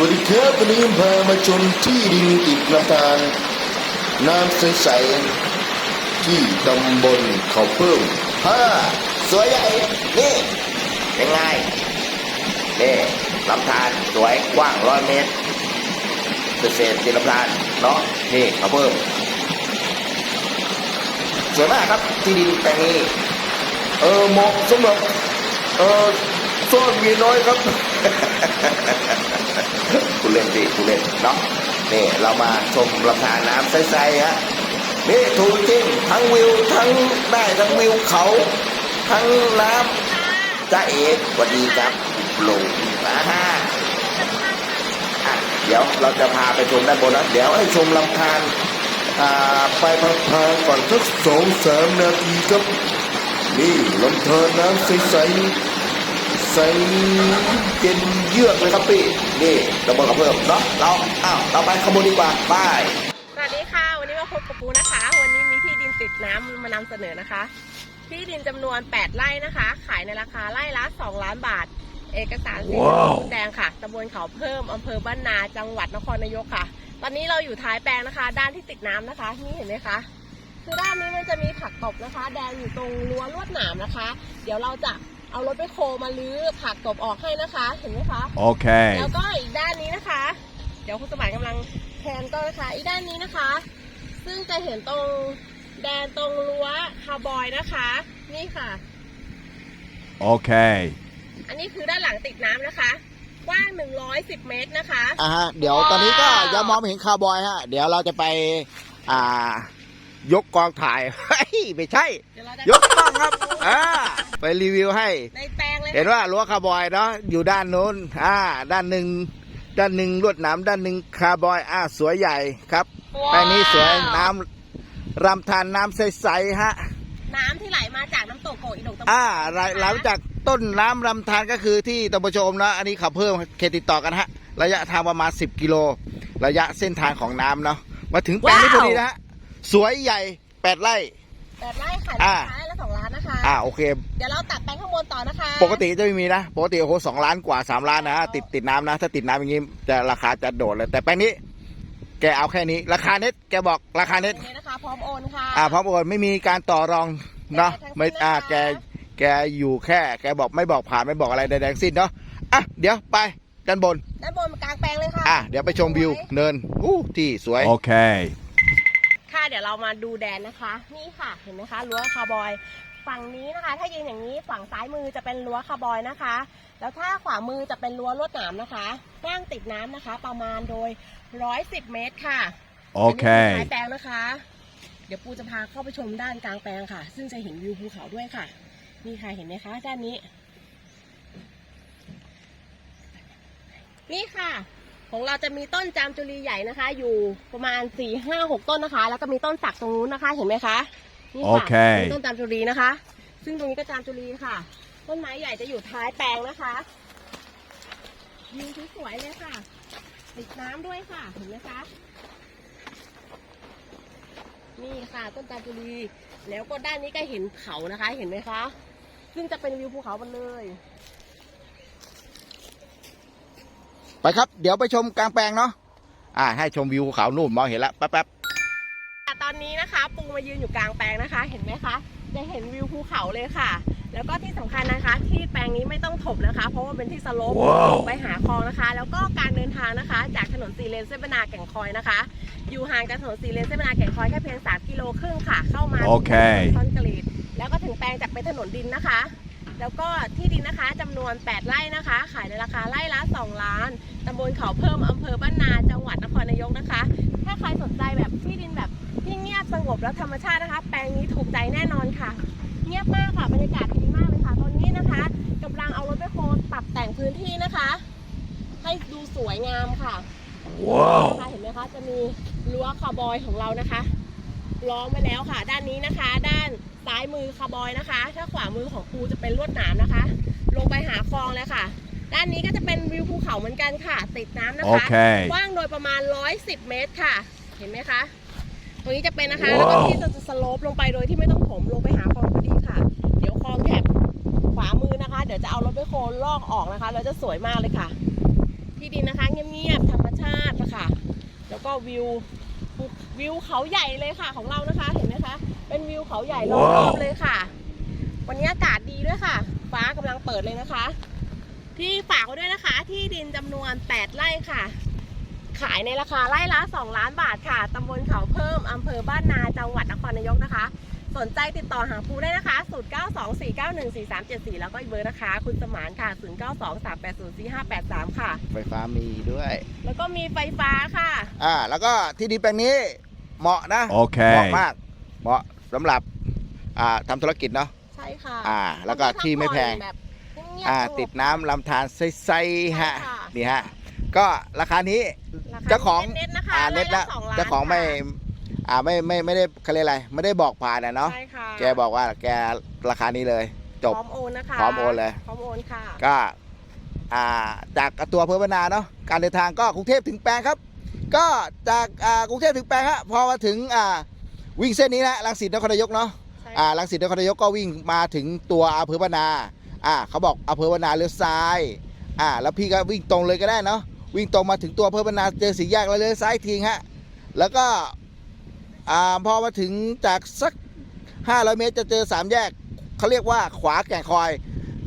วัสดีครับวันนี้พามาชมที่ดินติดลำธารน้ำใสๆที่ตำบลเขาเพิ่มฮ่าสวยใหญ่นี่เป็นไงนี่ลำธารสวยกว้างร้อยเมตรเศษติดลำธารเนาะนี่เขาเพิ่มสวยมากครับที่ดินแปลงนี้เออเหมาะสำหรับเออซ่อนมีน้อยครับ คุณเล่นสิคุณเล่นเนาะนี่เรามาชมลำธารน้ำใสๆฮะนี่ถูกจริงทั้งวิวทั้งได้ทั้งวิวเขา ทั้งน้ำจ้าเอ๋สวัสดีครับลุงนะฮะอะเดี๋ยวเราจะพาไปชมด้านบนนะเดี๋ยวให้ชมลำธารไปพังๆก่อนสักสองสามนาทีครับ นี่ลำธารน้ำใสๆ ใสเย็นเยือกเลยครับพี่นี่ตำบลกับเพิ่มเนาะเราอ้าวเราไปขบวนดีกว่าไปสวัสดีค่ะ วันนี้มาพบกับปูนะคะ วันนี้มีที่ดินติดน้ำมานำเสนอนะคะ ที่ดินจำนวน 8 ไร่นะคะ ขายในราคาไร่ละ 2 ล้านบาท เอกสารสีเหลืองแดงค่ะตำบลเขาเพิ่มอำเภอบ้านนาจังหวัดนครนายกค่ะ ตอนนี้เราอยู่ท้ายแปลงนะคะ ด้านที่ติดน้ำนะคะนี่เห็นไหมคะคือด้านนี้มันจะมีผักตบนะคะ แดงอยู่ตรงรั้วลวดหนามนะคะ เดี๋ยวเราจะ เอารถไปโคมาลื้อผักตบออกให้นะคะ เห็นไหมคะ Okay. แล้วก็อีกด้านนี้นะคะ เดี๋ยวคุณสมานกำลังแทนก็นะคะอีกด้านนี้นะคะ ซึ่งจะเห็นตรงแดนตรงรั้วคาร์บอยนะคะ นี่ค่ะ Okay. อันนี้คือด้านหลังติดน้ำนะคะ กว้าง 110 เมตรนะคะ อ่าฮะเดี๋ยวตอนนี้ก็ยังมองไม่เห็นคาร์บอยฮะ เดี๋ยวเราจะไป อ่า ยกกองถ่ายเฮ้ย ไม่ใช่เดี๋ยวเราจะยกกล้องครับอ่าไปรีวิวให้ ในแปลงเลยเห็นว่ารั้วคาร์บอยเนาะอยู่ด้านนู้นอ่า ด้านหนึ่งด้านหนึ่งลวดหนามด้านหนึ่งคาร์บอยอ่าสวยใหญ่ครับว้าวแปลงนี้สวยน้ำรำธารน้ำใสๆฮะ น้ำที่ไหลมาจากน้ำตกโกอีดงตะอ่าไหลหลังจากต้นน้ำลำธารก็คือที่ตำบลชมนะอันนี้ขับเพิ่มเขตติดต่อกันฮะ ระยะทางประมาณ 10 กิโล ระยะเส้นทางของน้ำเนาะมาถึงแปลงนี้พอดีนะฮะสวยใหญ่ 8 ไร่ แปดไร่ขายอ่าราคาไร่ละสองล้านนะคะ อ่าโอเค เดี๋ยวเราตัดแปลงข้างบนต่อนะคะปกติจะไม่มีนะ ปกติโอ้โหสองล้านกว่า3ล้านนะติดติดน้ำนะ ถ้าติดน้ำอย่างงี้จะราคาจะโดดเลย แต่แปลงนี้ แกเอาแค่นี้ ราคาเน็ตแกบอกราคาเน็ตนี่นะคะ พร้อมโอนค่ะ อ่าพร้อมโอนไม่มีการต่อรองเนาะทั้งสิ้นไม่นะคะอ่าแกแกอยู่แค่ แกบอกไม่บอกผ่านไม่บอกอะไรใดๆทั้งสิ้นเนาะอะเดี๋ยวไปด้านบนด้านบนกลางแปลงเลยค่ะอะเดี๋ยวไปชมวิว เนินอู้ที่สวย Okay. ค่ะเดี๋ยวเรามาดูแดนนะคะ นี่ค่ะเห็นไหมคะรั้วคาร์บอย ฝั่งนี้นะคะ ถ้ายืนอย่างนี้ฝั่งซ้ายมือจะเป็นรั้วคาร์บอยนะคะ แล้วถ้าขวามือจะเป็นรั้วลวดหนามนะคะกว้างติดน้ำนะคะ ประมาณโดย 110 เมตรค่ะโอเคนนี้คือท้ายแปลงนะคะ เดี๋ยวปูจะพาเข้าไปชมด้านกลางแปลงค่ะ ซึ่งจะเห็นวิวภูเขาด้วยค่ะนี่ค่ะเห็นไหมคะด้านนี้ นี่ค่ะ ของเราจะมีต้นจามจุรีใหญ่นะคะ อยู่ประมาณ4ี่ห้าหกต้นนะคะ แล้วก็มีต้นสักตรงนู้นนะคะ เห็นไหมคะนี่โอค่ะเคมีต้นจามจุรีนะคะ ซึ่งตรงนี้ก็จามจุรีค่ะ ต้นไม้ใหญ่จะอยู่ท้ายแปลงนะคะวิวสวยๆเลยค่ะติดน้ำด้วยค่ะเห็นไหมคะ นี่ค่ะต้นจามจุรีแล้วก็ด้านนี้ก็เห็นเขานะคะ เห็นไหมคะ ซึ่งจะเป็นวิวภูเขาหมดเลย ไปครับ เดี๋ยวไปชมกลางแปลงเนาะอ่า ให้ชมวิวภูเขานู่นมองเห็นแล้วแป๊บตอนนี้นะคะ ปูมายืนอยู่กลางแปลงนะคะ เห็นไหมคะ จะเห็นวิวภูเขาเลยค่ะ แล้วก็ที่สำคัญนะคะ ที่แปลงนี้ไม่ต้องถมนะคะ เพราะว่าเป็นที่สโลปว้าวไปหาคลองนะคะ แล้วก็การเดินทางนะคะ จากถนนสีเลนเส้นบรรนาแก่งคอยนะคะ อยู่ห่างจากถนนสีเลนเส้นบรรนาแก่งคอยแค่เพียง3กิโลครึ่งค่ะ เข้ามาโอเคคอนกรีตแล้วก็ถึงแปลงจากเป็นถนนดินนะคะแล้วก็ที่ดินนะคะจำนวน 8 ไร่นะคะ ขายในราคาไร่ละ 2 ล้าน ตำบลเขาเพิ่มอำเภอบ้านนาจังหวัดนครนายกนะคะ ถ้าใครสนใจแบบที่ดินแบบที่เงียบสงบแล้วธรรมชาตินะคะ แปลงนี้ถูกใจแน่นอนค่ะ เงียบมากค่ะบรรยากาศดีมากเลยค่ะ ตอนนี้นะคะกำลังเอารถไปโคปรับแต่งพื้นที่นะคะ ให้ดูสวยงามค่ะ Wow. นะคะเห็นไหมคะจะมีรั้วคาร์บอยของเรานะคะล้อมไว้แล้วค่ะ ด้านนี้นะคะ ด้านซ้ายมือคาร์บอยนะคะ ถ้าขวามือของปูจะเป็นลวดหนามนะคะ ลงไปหาคลองเลยค่ะ ด้านนี้ก็จะเป็นวิวภูเขาเหมือนกันค่ะ ติดน้ำนะคะ Okay. กว้างโดยประมาณ 110 เมตรค่ะ เห็นไหมคะ ตรงนี้จะเป็นนะคะแล้วก็ว้าวที่จะสโลปลงไปโดยที่ไม่ต้องถมลงไปหาคลองพอดีค่ะ เดี๋ยวคลองแถบขวามือนะคะ เดี๋ยวจะเอารถไปโคลนลอกออกนะคะแล้วจะสวยมากเลยค่ะ ที่ที่ดินนะคะ เงียบๆธรรมชาตินะคะแล้วก็วิวภูวิวเขาใหญ่เลยค่ะของเรานะคะ เห็นไหมคะ เป็นวิวเขาใหญ่รอบๆเลยค่ะ วันนี้อากาศดีด้วยค่ะ ฟ้ากำลังเปิดเลยนะคะ ที่ฝากไว้ด้วยนะคะ ที่ดินจำนวน 8 ไร่ค่ะ ขายในราคาไร่ละ 2 ล้านบาทค่ะตำบลเขาเพิ่มอำเภอบ้านนาจังหวัดนครนายกนะคะ สนใจติดต่อหาภูได้นะคะ 0924914374 แล้วก็อีกเบอร์นะคะ คุณสมานค่ะ 0923804583 ค่ะ ไฟฟ้ามีด้วย แล้วก็มีไฟฟ้าค่ะ อ่า แล้วก็ที่ดินแปลงนี้เหมาะนะเหมาะ Okay. มาก เหมาะสำหรับ อ่าทำธุรกิจเนาะ ใช่ค่ะอ่า แล้วก็ที่ไม่แพง แบบเงียบๆอ่าสงบ ติดน้ำลำธารใสๆฮะใช่ค่ะ นี่ฮะก็ราคานี้ราคาเจ้าของเน็ตๆนะคะอ่าเน็ตไร่ละสองล้นเจ้าของไม่ค่ะอ่าไม่ไม่ไม่ได้เขาเรียกอะไรไม่ได้บอกผ่านนะเนาะใช่ค่ะแกบอกว่าแกราคานี้เลยจบ พร้อมโอนนะคะพร้อมโอนเลย พร้อมโอนค่ะ ก็อ่าจากตัวอำเภอพนาเนาะการเดินทางก็กรุงเทพถึงแปลงครับ ก็จากอ่ากรุงเทพถึงแปลงฮะพอมาถึงอ่าวิ่งเส้นนี้นะรังสิตนครนายกเนาะใช่อ่ารังสิตนครนายกก็วิ่งมาถึงตัวอำเภอพนา อ่าเขาบอกอำเภอพนาเลี้ยวซ้ายอ่าแล้วพี่ก็วิ่งตรงเลยก็ได้เนาะวิ่งตรงมาถึงตัวอำเภอพนาเจอสี่แยกแล้วเลี้ยวซ้ายทิ้งฮะแล้วก็อ่าพอมาถึงจากสัก 500 เมตรจะเจอสามแยกเขาเรียกว่าขวาแก่งคอย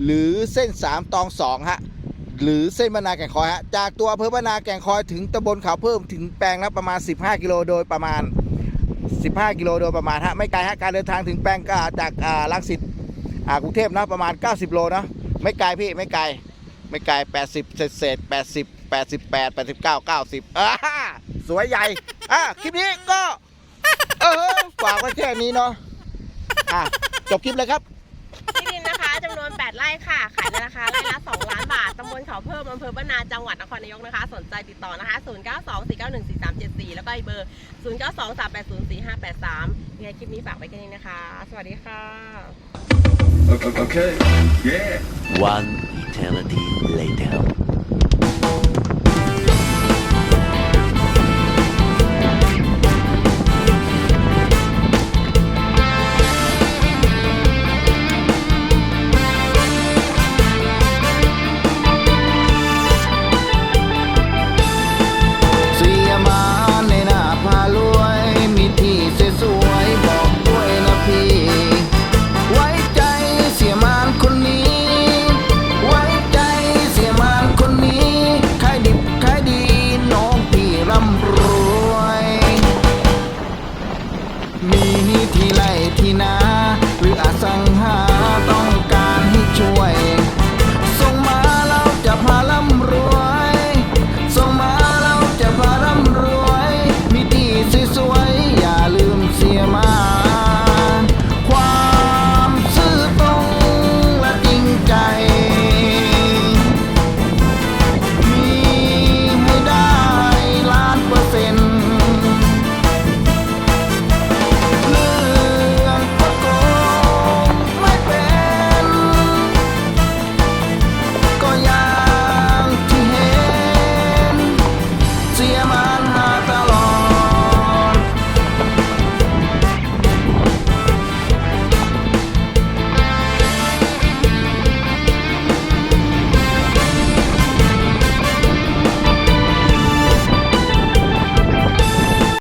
หรือเส้น 3 ตอง2ฮะหรือเส้นบรรนาแก่งคอยฮะจากตัวอำเภอบรรนาแก่งคอยถึงตำบลเขาเพิ่มถึงแปลงละประมาณ 15 กิโลโดยประมาณ 15 กิโลโดยประมาณฮะไม่ไกลฮะการเดินทางถึงแปลงก็จากอ่าลังสิต อ่ากรุงเทพนะประมาณ 90 โลนะไม่ไกลพี่ไม่ไกล ไม่ไกล 80 เศษเศษ80 88 89 90อ่าสวยใหญ่อะคลิปนี้ก็ เออฝากไว้แค่นี้เนาะอะจบคลิปเลยครับำนวน 8 ไร่ค่ะ ขายในราคาไร่ละ 2 ล้านบาท ตำบลเขาเพิ่มอำเภอบ้านนาจังหวัดนครนายกนะคะ สนใจติดต่อนะคะ 0924914374 แล้วก็อีกเบอร์ 0923804583ยังไงคลิปนี้ฝากไว้แค่นี้นะคะ สวัสดีค่ะ Okay. Yeah. One eternity later.